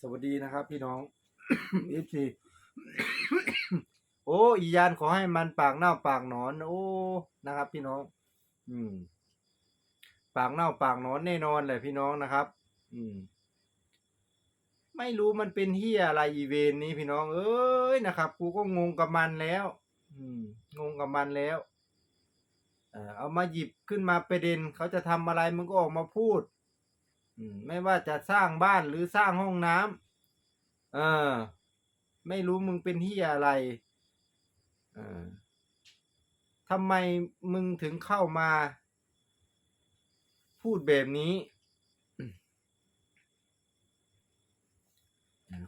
สวัสดีนะครับ พี่น้องเอฟซีโอ้อียานขอให้มันปากเน่าปากหนอน โอ้นะครับ พี่น้อง อืม ปากเน่าปากหนอนแน่นอนเลยพี่น้องนะครับ อืม ไม่รู้มันเป็นเฮียอะไรอีเวนนี้พี่น้อง เอ้ยนะครับกูก็งงกับมันแล้ว อืม งงกับมันแล้วเออเอามาหยิบขึ้นมาประเด็น เขาจะทำอะไรมึงก็ออกมาพูด ไม่ว่าจะสร้างบ้านหรือสร้างห้องน้ำเออ ไม่รู้มึงเป็นเฮียอะไรเออทำไมมึงถึงเข้ามา พูดแบบนี้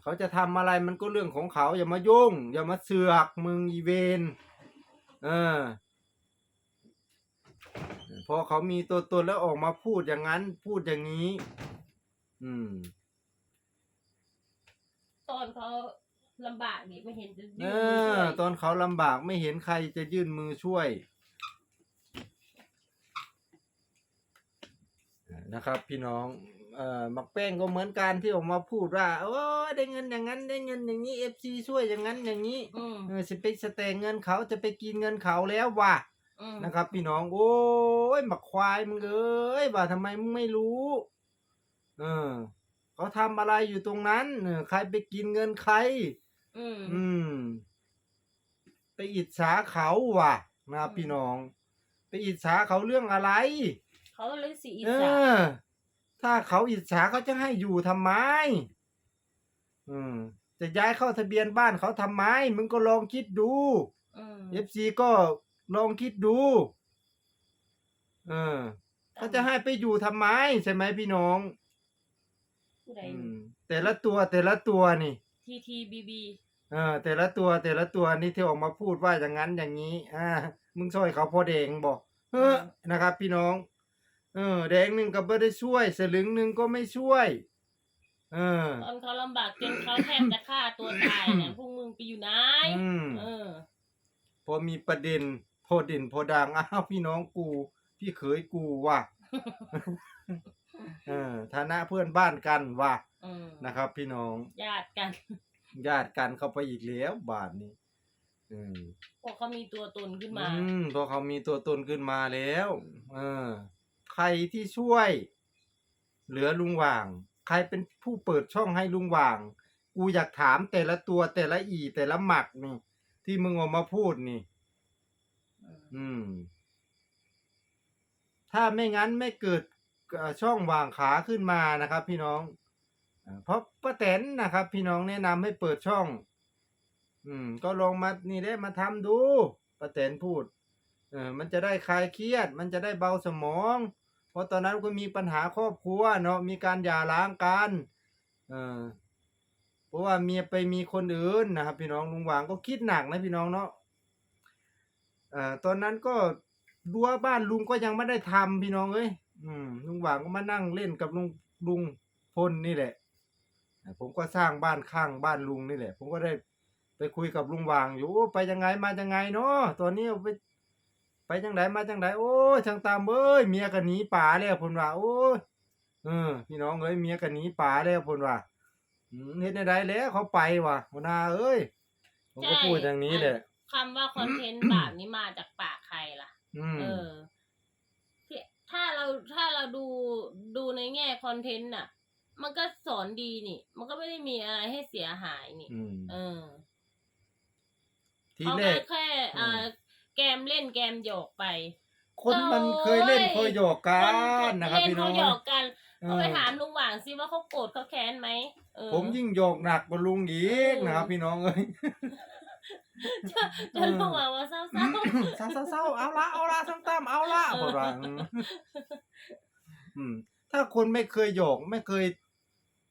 เขาจะทำอะไรมันก็เรื่องของเขา อย่ามายุ่ง อย่ามาเสือกมึงอีเวน เออ อเขามีตัวตนแล้วออกมาพูดอย่างนั้น พูดอย่างนี้ อืม ตอนเขาลำบากนี่ไม่เห็นจะเอยื่นมืออช่วยตอนเขาลำบากไม่เห็นใครจะยื่นมือช่วยนะครับ พี่น้องเอ่อมักแป้งก็เหมือนกันที่ออกมาพูดว่าโอ้ยได้เงินอย่างนั้นได้เงินอย่างนี้เอฟซีช่วยอย่างนั้นอย่างนี้อืมเออจะไปสแตงเงินเขาจะไปกินเงินเขาแล้วว่ะอืม นะครับ พี่น้อง โอ้ยหมักควายมึงเอ้ยว่าทำไมมึงไม่รู้ เออเขาทำอะไรอยู่ตรงนั้นเออใครไปกินเงินใคร อืมอืมไปอิจฉาเขาว่ะนะครับอืมพี่น้อง ไปอิจฉาเขาเรื่องอะไร เขาเลยสีอีเอสานอถ้าเขาอิจฉาเขาจะให้อยู่ทำไม อืมจะย้ายเข้าทะเบียนบ้านเขาทำไม มึงก็ลองคิดดูอืมเอฟซีก็ ลองคิดดู เออเขาจะให้ไปอยู่ทำไมใช่ไหมพี่น้องผู้ใดอืมแต่ละตัวแต่ละตัวนี่ ทีทีบีบีเออแต่ละตัวแต่ละตัวนี่ที่ออกมาพูดว่าอย่างนั้นอย่างนี้ อ่า มึงช่วยเขาพอแดงบอกเออนะครับ พี่น้อง เออ แดงหนึ่งก็ไม่ได้ช่วย สลึงหนึ่งก็ไม่ช่วย เออ ตอนเขาลำบากจนเขาแทบจะฆ่าตัวตายเนี่ยพวกมึงไปอยู่ไหนอืม เออ พอมีประเด็น พอเด่นพอดังอ้าวพี่น้องกู พี่เขยกูว่ะเออฐานะเพื่อนบ้านกันว่ะอืมนะครับ พี่น้องญาติกัน ญาติกันเข้าไปอีกแล้วบาทนี้อืมพวกเขามีตัวตนขึ้นมา อืมเพราะเขามีตัวตนขึ้นมาแล้ว เออ ใครที่ช่วย เหลือลุงหว่าง ใครเป็นผู้เปิดช่องให้ลุงหว่าง กูอยากถามแต่ละตัวแต่ละอีแต่ละหมักนี่ ที่มึงออกมาพูดนี่ อืม ถ้าไม่งั้นไม่เกิดช่องวางขาขึ้นมานะครับ พี่น้อง เพราะป้าแตนนะครับ พี่น้องแนะนำให้เปิดช่อง อืม ก็ลองมานี่ได้มาทำดูป้าแตนพูด เออ มันจะได้คลายเครียด มันจะได้เบาสมอง เพราะตอนนั้นก็มีปัญหาครอบครัวเนาะมีการหย่าร้างกันเออเพราะว่าเมียไปมีคนอื่นนะครับ พี่น้องลุงหวางก็คิดหนักนะพี่น้องเนาะ เอ่อตอนนั้นก็รั้วบ้านลุงก็ยังไม่ได้ทำพี่น้องเอ้ยอืมลุงหว่างก็มานั่งเล่นกับลุงลุงพลนี่แหละอะผมก็สร้างบ้านข้างบ้านลุงนี่แหละ ผมก็ได้ไปคุยกับลุงหว่างอยู่โอ้ไปยังไงมายังไงเนาะตอนนี้ไป ไปจังไดมาจังไดโอ้ยช่างตามเอ้ยเมียก็หนีป่าแล้วพนว่า โอ้ยเออ พี่น้องเอ้ยเมียก็หนีป่าแล้วพนว่าอืมเฮ็ดได้แล้วเขาไปว่ะหัวหน้าเอ้ยผมก็พูดอย่างนี้แหละ คำว่าคอนเทนต์แบบนี้มาจากปากใครล่ะ อืม เออที่ถ้าเราถ้าเราดูดูในแง่คอนเทนต์น่ะ มันก็สอนดีนี่ มันก็ไม่ได้มีอะไรให้เสียหายนี่ อืม เออทีเขาแรก็ก แค่อ่าแกมเล่นแกมหยอกไป คนมันเคยเล่นเคยหยอกกัคนนะครับ เล่นพี่น้อเขางหยอกกันเอก็อไปถามลุงหว่างซิว่าเขาโกรธเขาแค้นไหมเออ ผมยิ่งหยอกหนักกว่าลุงอีกเออนะครับ พี่น้องเอ้ย จนลุงหว่างว่าเศร้าเศร้าเศร้าๆเอาละเอาละซ้ำตามเอาละเออพอรังอืมถ้าคนไม่เคยหยอกไม่เคย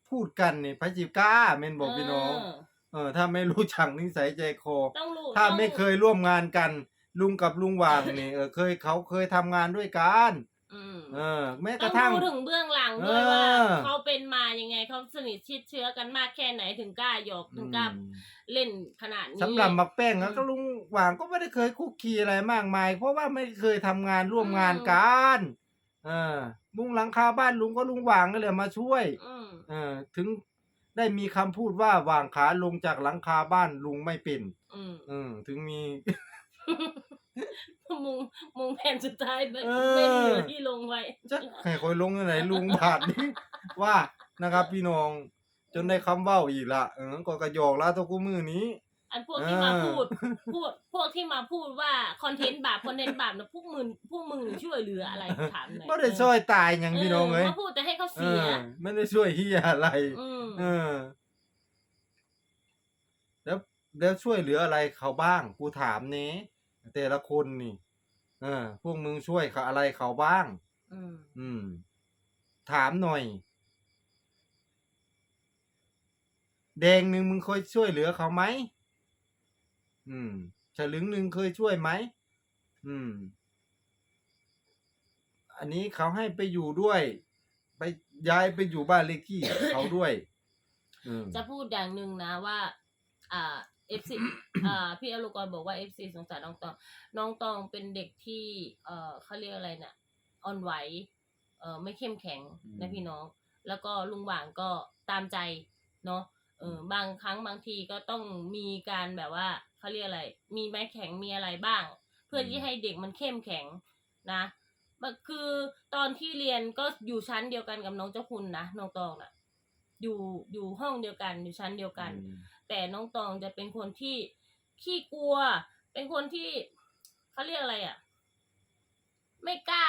พูดกันนี่พระจิกล้าเมนๆบอกพี่น้องเเออถ้าไม่รู้จักนิสัยใจคอต้องรู้ถ้าต้องไม่เคยร่วมงานกัน ลุงกับลุงหว่างนี่เออเคยเขาเคยทำงานด้วยกันอืม เออ แม้กต้อระงทั่งรู้ถึงเบื้องหลังด้วยว่าเออ เขาเป็นมายังไงเขาสนิทชิดเชื้อกันมากแค่ไหนถึงกล้าหยอกถึงกล้าอืมเล่นขนาดนี้ สำหรับหมักแป้งอืแล้วมก็ลุงหว่างก็ไม่ได้เคยคุกคีอะไรมากมาย เพราะว่าไม่เคยทำงานร่วมงานกันเออมุงหลังคาบ้านลุงก็ลุงหว่างก็เลยมาช่วย อืมเออถึงได้มีคำพูดว่าวางขาลงจากหลังคาบ้านลุงไม่เป็นอืมอืมถึงมี มุงมุงแผ่นสุดท้ายเป็นเออ เป็นเหยื่อที่ลงไว้จะให้คอยลงที่ไหนลุงบาทนี้ว่านะครับ พี่น้อง จนได้คำเว้าอีกละเออก็กระยอกละทุกมือนี้ อันพวกที่มาเออพูดพูดพวกที่มาพูดว่าคอนเทนต์บาปคอนเทนต์บาปนะพวกมึงพวกมึงช่วยเหลืออะไรถามหน่อยไม่ได้ช่วยตายอย่างพี่น้องเลยมาพูดแต่ให้เขาเอเสียอไม่ได้ช่วยเฮียอะไร อืมเออ แล้วแล้วช่วยเหลืออะไรเขาบ้าง กูถามเนี้ แต่ละคนนี่ เออ พวกมึงช่วยเขาอะไรเขาบ้าง อืมอืม ถามหน่อย แดงหนึ่งมึงเคยช่วยเหลือเขาไหมอืมฉลึงหนึ่งเคยช่วยไหมอืม อันนี้เขาให้ไปอยู่ด้วย ไปย้ายไปอยู่บ้านเลขที่ เขาด้วย อืม จะพูดอย่างหนึ่งนะว่า อ่า เอฟซีอ่าพี่อลูกรบอกว่าเอฟซีสงสารน้องตอง น้องตองเป็นเด็กที่ เอ่อเขาเรียกอะไรน่ะอ่อนไหวเอ่อไม่เข้มแข็งอืมนะพี่น้อง แล้วก็ลุงหว่างก็ตามใจเนาะเออบางครั้งบางทีก็ต้องมีการแบบว่าเขาเรียกอะไร มีไม้แข็งมีอะไรบ้าง เพื่อที่ให้เด็กมันเข้มแข็งนะมันคือตอนที่เรียนก็อยู่ชั้นเดียวกันกับน้องเจ้าคุณนะน้องตองน่ะ อยู่อยู่ห้องเดียวกันอยู่ชั้นเดียวกันอืมแต่น้องตองจะเป็นคนที่ขี้กลัว เป็นคนที่เขาเรียกอะไรอะ ไม่กล้า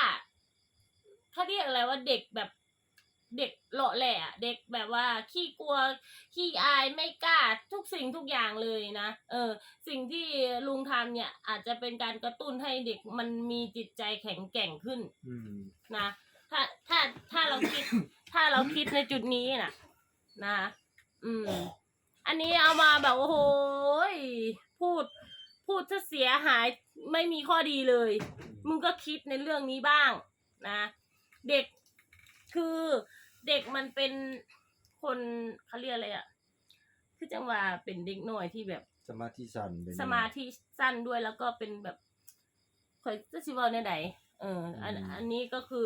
เขาเรียกอะไรว่าเด็กแบบเด็กเลาะแหละอะเด็กแบบว่าขี้กลัวขี้อายไม่กล้าทุกสิ่งทุกอย่างเลยนะเออ สิ่งที่ลุงทำเนี่ย อาจจะเป็นการกระตุ้นให้เด็กมันมีจิตใจแข็งแกร่งขึ้นอืมนะถ้าถ้าถ้าเราคิด ถ้าเราคิดในจุดนี้น่ะ นะอืม อันนี้เอามาแบบโอ้โหยพูด พูดถ้าเสียหายไม่มีข้อดีเลย มึงก็คิดในเรื่องนี้บ้าง นะ เด็กคือเด็กมันเป็นคนเขาเรียกอะไรอะคือจังหวะเป็นเด็กหน่อยที่แบบ สมาธิสั่นเป็นสมาธิสั้นด้วยแล้วก็เป็นแบบเคยจะชิเวาในไหนเอออันอืมอันนี้ก็คือ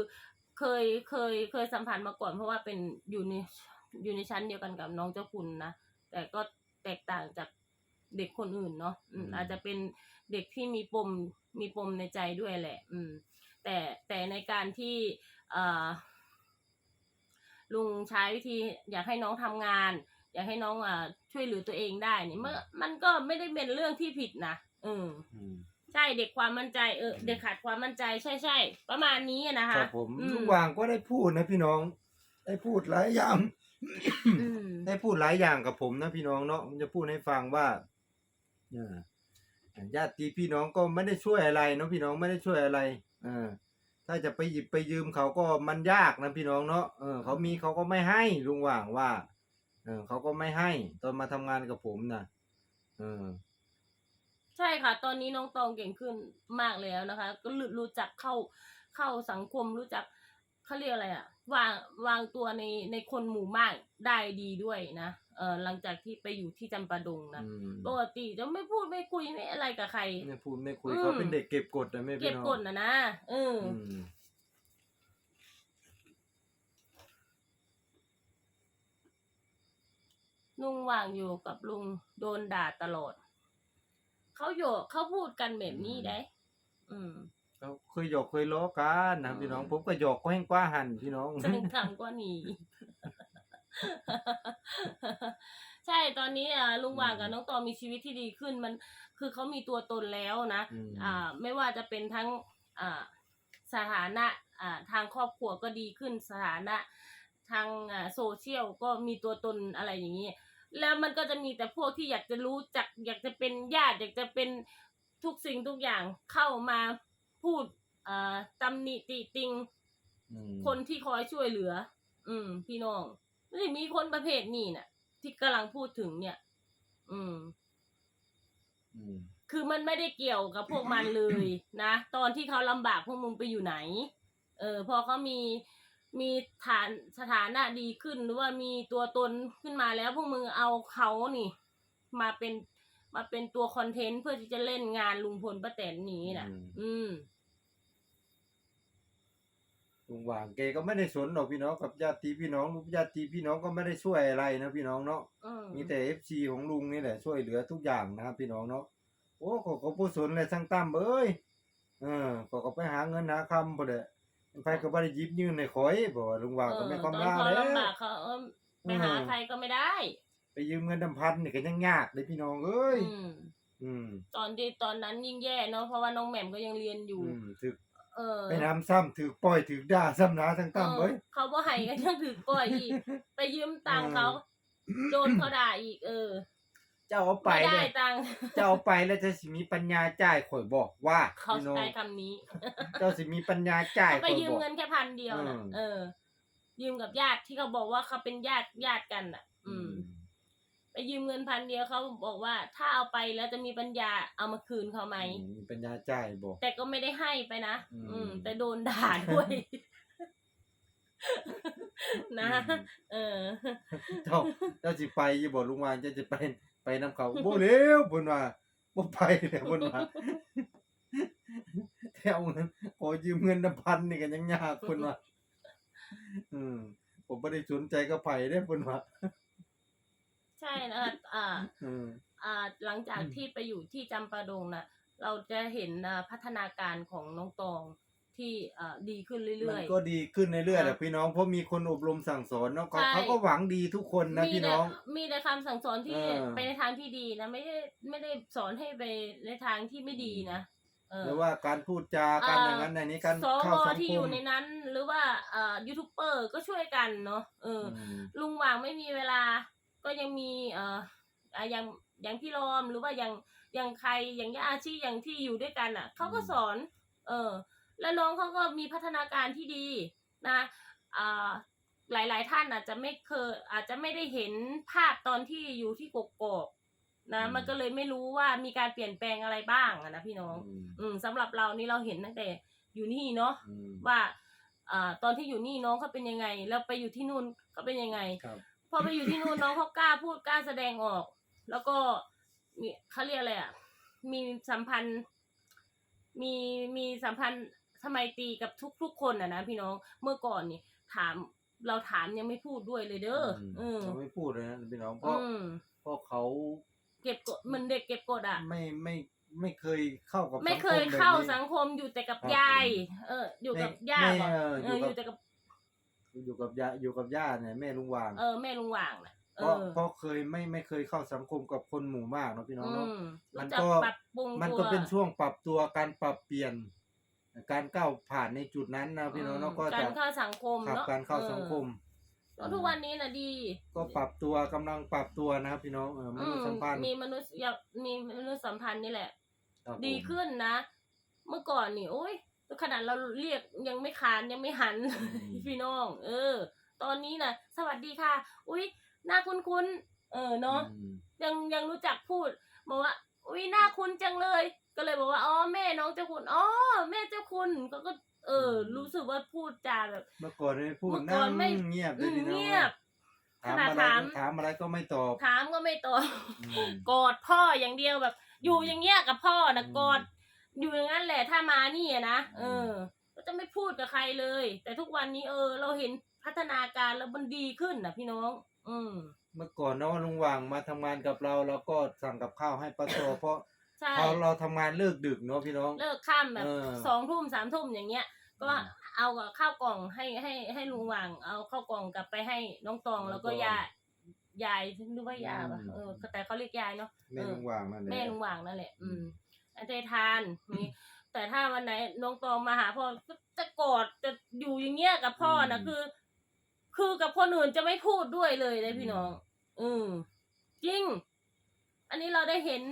เคยเคยเคยสัมผัสมาก่อนเพราะว่าเป็นอยู่ใน อยู่ในชั้นเดียวกันกับน้องเจ้าคุณนะ แต่ก็แตกต่างจากเด็กคนอื่นเนาะอืมอาจจะเป็นเด็กที่มีปมมีปมในใจด้วยแหละ อืม แต่แต่ในการที่เอ่อลุงใช้วิธีอยากให้น้องทำงาน อยากให้น้องอ่าช่วยเหลือตัวเองได้นี่เมื่อมันก็ไม่ได้เป็นเรื่องที่ผิดนะเออ อืมใช่เด็กความมั่นใจเออเด็กขาดความมั่นใจใช่ใช่ประมาณนี้อะนะคะครับผมอืลุงวางก็ได้พูดนะพี่น้อง ได้พูดหลายอย่างอืม ได้พูดหลายอย่างกับผมนะพี่น้องเนาะผมจะพูดให้ฟังว่าเออญาติพี่น้องก็ไม่ได้ช่วยอะไรเนาะพี่น้องไม่ได้ช่วยอะไรเออถ้าจะไปหยิบไปยืมเขาก็มันยากนะพี่น้องเนาะเออเขามีเขาก็ไม่ให้ลุงว่างว่าเออเขาก็ไม่ให้ ตอนมาทำงานกับผมนะเออ ใช่ค่ะ ตอนนี้น้องตองเก่งขึ้นมากแล้วนะคะ ก็รู้รู้จักเข้าเข้าสังคมรู้จักเขาเรียกอะไรอะ วางวางตัวในในคนหมู่มากได้ดีด้วยนะเออหลังจากที่ไปอยู่ที่จำปาดงนะอืมปกติจะไม่พูดไม่คุยไม่อะไรกับใคร ไม่พูดไม่คุยอืม เขาเป็นเด็กเก็บกดนะไม่เก็พี่บน้องกดนะนะเอออ อืมลุงว่างอยู่กับลุงโดนด่าตลอด เขาโยกเขาพูดกันแบบนี้ได้ อืม เขาเคยหยอกเคยล้อกันนะครับพี่น้องอืมผมก็หยอกก็แห้งกว่าหันพี่น้องซึ่งทำก็หนีใช่ตอนนี้อะลุงว่างกับน้องตอมีชีวิตที่ดีขึ้นมัน คือเขามีตัวตนแล้วนะอืมอ่า ไม่ว่าจะเป็นทั้งอ่าสถานะอ่าทางครอบครัวก็ดีขึ้นสถานะทางอ่าโซเชียลก็มีตัวตนอะไรอย่างนี้ แล้วมันก็จะมีแต่พวกที่อยากจะรู้จัก อยากจะเป็นญาติ อยากจะเป็นทุกสิ่งทุกอย่างเข้ามา พูดอ่าตำหนิติติง อืมคนที่คอยช่วยเหลือ อืม พี่น้องนี่มีคนประเภทนี้น่ะ ที่กำลังพูดถึงเนี่ย อืม อืมคือมันไม่ได้เกี่ยวกับพวกมันเลยนะ ตอนที่เขาลำบากพวกมึงไปอยู่ไหน เออ พอเขามีมีฐานสถานะดีขึ้นหรือว่ามีตัวตนขึ้นมาแล้วพวกมึงเอาเขานี่ มาเป็นมาเป็นตัวคอนเทนต์เพื่อที่จะเล่นงานลุงพลป้าแตนนี้น่ะ อืมอืม ลุงหว่างแกก็ไม่ได้สนหรอกพี่น้องกับญาติพี่น้องลูกญาติพี่น้องก็ไม่ได้ช่วยอะไรนะพี่น้องเนาะอืมมีแต่ FC ของลุงนี่แหละช่วยเหลือทุกอย่างนะครับพี่น้องเนาะโอ้ขอขอผู้สนเลยทั้งตั้มเอ้ยเออก็ก็ไปหาเงินหาคำบ่ได้ไผก็บ่ได้หยิบยืนให้ข่อยบ่ว่าลุงหว่างก็ไม่ความเออลาตอนแล้เขาวลำบากเขาเออไปหาอืมใครก็ไม่ได้ไปยืมเงินดำพันนี่ก็ยังยากเลยพี่น้องเอ้ยอืม อืมตอนที่ตอนนั้นยิ่งแย่เนาะเพราะว่าน้องแหม่มก็ยังเรียนอยู่ อืมถึก เออไปน้ำซ้ำถึกปล่อยถึกด่าซ้ำหนาทั้งตั้มเอ้ยเออเขาบ่ให้กันยังถือก้อยอีก ไปยืมตังค์เขาโดนเขาด่าอีก เออ เจ้าเอาไปไม่เลได้ยตังค์เจ้าเอาไปแล้วจะสิมีปัญญาจ่ายข่อยบอกว่าเขาพี่น้องใช้คำนี้ เจ้าสิมีปัญญาจ่ายเขาไปข่อยยืมบอก เงินแค่พันเดียวนะอืม เออ ยืมกับญาติที่เขาบอกว่าเขาเป็นญาติญาติกันอะ อืม ไปยืมเงินพันเดียวเขาบอกว่า ถ้าเอาไปแล้วจะมีปัญญาเอามาคืนเขาไหมอืมมีปัญญาจ่ายบอกแต่ก็ไม่ได้ให้ไปนะอืม อืม แต่โดนด่าด้วย นะอืมเออ เจ้าเจ้าสิไปอย่าบอกลุงวานเจ้าจะไปไปนํเขาบ่เร็วเพิ่นว่าบ่ไปแล้วเพิ่นว่าแต่เอาเงินขอยืมเงินน้ำพันนี่ก็ยังยากเพิ่นว่าอืมผมบ่ได้สนใจกับไผเด้เพิ่นว่า ใช่นะคะอ่า อืม อ่าหลังจากอืม ที่ไปอยู่ที่จำปาดงนะเราจะเห็นอ่าพัฒนาการของน้องตองที่อ่าดีขึ้นมัเรื่นอย ก็ดีขึ้นเรื่อยๆแหละค่ะพี่น้องเพราะมีคนอบรมสั่งสอนเนาะเขาใช่ เขาก็หวังดีทุกคนนะมีพี่แต่น้อง มีแต่คำสั่งสอนที่เออ ไปในทางที่ดีนะไม่ได้ไม่ได้สอนให้ไปในทางที่ไม่ดีนะเออ หรือว่าการพูดจาการอย่างนั้นอย่างนี้การสเข้าวสังที่คอยู่มในนั้น หรือว่าอ่ายูทูบเบอร์ก็ช่วยกันเนาะเอออมลุงหว่างไม่มีเวลา ก็ยังมีเอ่ออ่าอย่างอย่างพี่รอมหรือว่าอย่างอย่างใครอย่างย่าอาชีอย่างที่อยู่ด้วยกันอะเขาก็สอน เออ แล้วน้องเขาก็มีพัฒนาการที่ดีนะอ่าหลาย ๆ ท่านอาจจะไม่เคยอาจจะไม่ได้เห็นภาพตอนที่อยู่ที่กกอกนะอืมมันก็เลยไม่รู้ว่ามีการเปลี่ยนแปลงอะไรบ้างอะนะพี่น้อง อืมอืมสำหรับเรานี่เราเห็นตั้งแต่อยู่นี่เนาะอืมว่าอ่าตอนที่อยู่นี่น้องเขาเป็นยังไง แล้วไปอยู่ที่นู่นเขาเป็นยังไงครับพ อไปอยู่ที่นู่นน้องเขากล้าพูดกล้าแสดงออก แล้วก็มีเขาเรียกอะไรอะ มีสัมพันธ์ มีมีสัมพันธ์ทำไมตรีกับทุกทุกๆคนอะนะพี่น้องเมื่อก่อนนี่ถามเราถามยังไม่พูดด้วยเลยเด้ออมเขาไม่พูดเลยนะพี่น้องเพราะอืมเพราะเขาเก็บกดเหมันเด็กเก็บกดอะไม่ไม่ไม่เคยเข้ากับไม่เคยสังมแบบเข้านี้สังคมอยู่แต่กับครับยาย เออ อยู่กับไม่ย่าไม่ก่อนเออเออยู่อกับอยู่แต่กับ อยู่กับยาอยู่กับย่าเนี่ยแม่ลุงวางเออ แม่ลุงหว่างน่ะเอเพราะอเพราะเคยไม่ไม่เคยเข้าสังคมกับคนหมู่มากเนาะพี่น้องอืเนาะมมันรู้จักก็ ปรับปรุงมันตัวก็เป็นช่วงปรับตัวการปรับเปลี่ยน การก้าวผ่านในจุดนั้นนะพี่น้องเนาะก็กาจะรเข้าสังคมขับเนาะการเข้าสังคม เออแล้วทุกวันนี้น่ะดี ก็ปรับตัวกำลังปรับตัวนะครับพี่น้องเออมนุษยสัมพันธ์มีมนุษย์มีมนุษยสัมพันธ์นี่แหละ ครับผม ดีขึ้นนะ เมื่อก่อนนี่โอ้ย ขนาดเราเรียกยังไม่ขานยังไม่หัน พี่น้อง เออ ตอนนี้น่ะสวัสดีค่ะ อุ้ยหน้าคุ้นๆเออเนาะอืมยังยังรู้จักพูดบอกว่า อุ้ยหน้าคุ้นจังเลย ก็เลยบอกว่าอ๋อแม่น้องเจ้าคุณอ๋อแม่เจ้าคุณก็ก็ เออ รู้สึกว่าพูดจาแบบเมื่อก่อนไม่พูดเมื่อก่นั่อนงไม่เงียบเลอืยมพี่น้องเงียบถามขนาดอะไรถามถามอะไรก็ไม่ตอบถามก็ไม่ตอบอืมกอดพ่ออย่างเดียวแบบ อยู่อย่างเงี้ยกับพ่อนะอืมกอด อยู่อย่างนั้นแหละถ้ามานี่อะนะเออ ก็จะไม่พูดกับใครเลย แต่ทุกวันนี้เออ เราเห็นพัฒนาการแล้วมันดีขึ้นนะพี่น้อง อืมเมื่อก่อนเนาะลุงหว่างมาทำงานกับเราเราก็สั่งกับข้าวให้ป้าโตเพราะใช่พอเราทำงานเลิกดึกเนาะพี่น้อง เลิกค่ำแบบเออสองทุ่มสามทุ่มอย่างเงี้ย ก็อืมเอากับข้าวกล่องให้ให้ให้ลุงหว่าง เอาข้าวกล่องกลับไปให้น้องตองน้องแล้วก็ตองยายยายหรือว่ายาปะอืม เออแต่เขาเรียกยายเนาะแม่ลุงหว่างนั่นแหละ แม่ลุงหว่างนั่นแหละ อือืม มอันเจทานนี่แต่ถ้าวันไหนน้องตองมาหาพ่อก็จะกอดจะอยู่อย่างเงี้ยกับพ่อนะคือ คือกับคนอื่นจะไม่พูดด้วยเลยเลยพี่น้อง อืมจริง อันนี้เราได้เห็น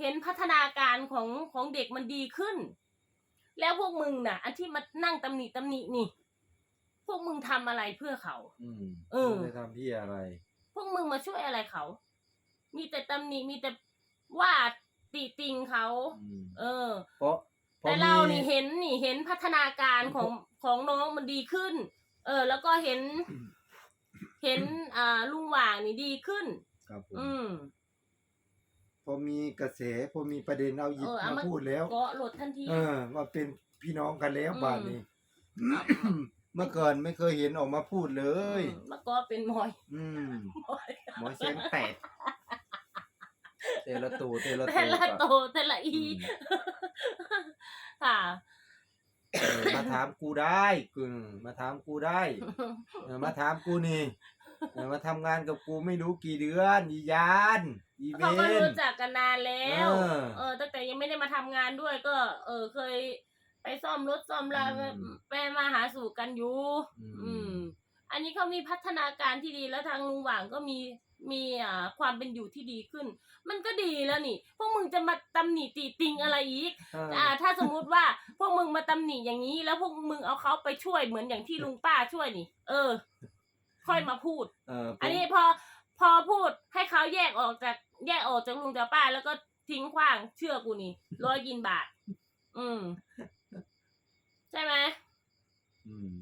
เห็นพัฒนาการของของเด็กมันดีขึ้น แล้วพวกมึงน่ะ อันที่มานั่งตำหนิตำหนินี่ พวกมึงทำอะไรเพื่อเขา อืมเออ ไม่ได้ทำที่อะไร พวกมึงมาช่วยอะไรเขา มีแต่ตำหนิมีแต่ว่า ติติงเขาอืมเออ เพราะพอแต่เรามีนี่เห็นนี่เห็นพัฒนาการของของน้องมันดีขึ้น เออ แล้วก็เห็น เห็นอ่าลุงหว่างนี่ดีขึ้น ครับผมอืม พอมีกระแสพอมีประเด็นเอาหยิบเออเอามามาพูดแล้ว เกาะหลดทันที เออว่าเป็นพี่น้องกันแล้วอืมบาดนี้ เมื่อก่อนไม่เคยเห็นออกมาพูดเลย อืมแล้วก็เป็นหมอย อืมหมอยหมอเสียงแตก เตละตูเตละแต่ตูละก่โตอนแต่ละอีอืมค่ะ เออมาถามกูได้กึ่งมาถามกูได้เออมาถามกูนี่เออมาทำงานกับกูไม่รู้กี่เดือนอียานอีเวเขาก็นรู้จักกันนานแล้ว เออ เออตั้งแต่ยังไม่ได้มาทำงานด้วยก็ เออเคย ไปซ่อมรถซ่อมลาอืม ไปมาหาสู่กันอยู่ อืม อืมอันนี้เขามีพัฒนาการที่ดีแล้วทางลุงหว่างก็มีมีอ่าความเป็นอยู่ที่ดีขึ้น มันก็ดีแล้วนี่ พวกมึงจะมาตำหนิติติงอะไรอีก เอออ่า ถ้าสมมุติว่า พวกมึงมาตำหนิอย่างนี้ แล้วพวกมึงเอาเขาไปช่วยเหมือนอย่างที่ลุงป้าช่วยนี่ เออ ค่อยมาพูด เออผมอันนี้พอพอพูดให้เขาแยกออกจากแยกออกจากลุงจากป้า แล้วก็ทิ้งขว้างเชื่อกูนี่ร้อยกินบาท อืม ใช่ไหมอืม